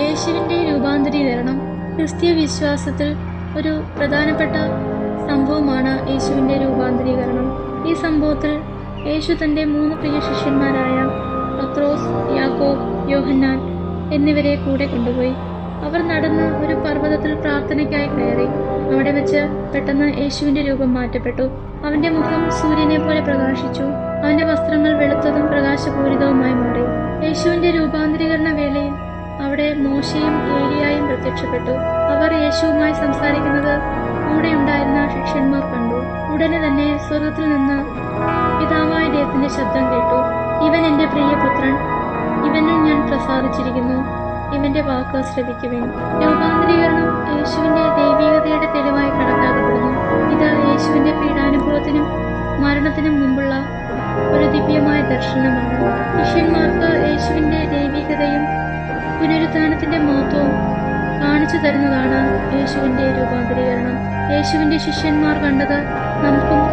രൂപാന്തരീകരണം ക്രിസ്തീയ വിശ്വാസത്തിൽ ഒരു പ്രധാനപ്പെട്ട സംഭവമാണ് യേശുവിന്റെ രൂപാന്തരീകരണം. ഈ സംഭവത്തിൽ യേശു തന്റെ മൂന്ന് പ്രിയ ശിഷ്യന്മാരായ പത്രോസ് യാക്കോബ് യോഹന്നാൻ എന്നിവരെ കൂടെ കൊണ്ടുപോയി. അവർ നടന്ന് ഒരു പർവതത്തിൽ പ്രാർത്ഥനയ്ക്കായി കയറി. അവിടെ വെച്ച് പെട്ടെന്ന് യേശുവിന്റെ രൂപം മാറ്റപ്പെട്ടു. അവന്റെ മുഖം സൂര്യനെ പോലെ പ്രകാശിച്ചു. അവന്റെ വസ്ത്രങ്ങൾ വെളുത്തതും പ്രകാശപൂരിതവുമായി മാറി. യേശുവിന്റെ രൂപാന്തരീകരണ അവിടെ മോശയും ഏലിയായും പ്രത്യക്ഷപ്പെട്ടു. അവർ യേശുവുമായി സംസാരിക്കുന്നത് കൂടെ ഉണ്ടായിരുന്ന ശിഷ്യന്മാർ കണ്ടു. ഉടനെ തന്നെ സ്വർഗത്തിൽ നിന്ന് പിതാവായ ദൈവത്തിന്റെ ശബ്ദം കേട്ടു. ഇവൻ എന്റെ പ്രിയപുത്രൻ. ഇവനിൽ ഞാൻ പ്രസാദിച്ചിരിക്കുന്നു. ഇവന്റെ വാക്ക് ശ്രവിക്കുവിൻ. രൂപാന്തരീകരണം യേശുവിന്റെ ദൈവികതയുടെ തെളിവായി കണക്കാക്കപ്പെടുന്നു. ഇത് യേശുവിന്റെ പീഡാനുഭവത്തിനും മരണത്തിനും മുമ്പുള്ള ഒരു ദിവ്യമായ ദർശനമാണ്. ശിഷ്യന്മാർക്ക് യേശുവിന്റെ തരുന്നതാണ് യേശുവിന്റെ രൂപാന്തരീകരണം. യേശുവിന്റെ ശിഷ്യന്മാർ കണ്ടത് നമുക്കും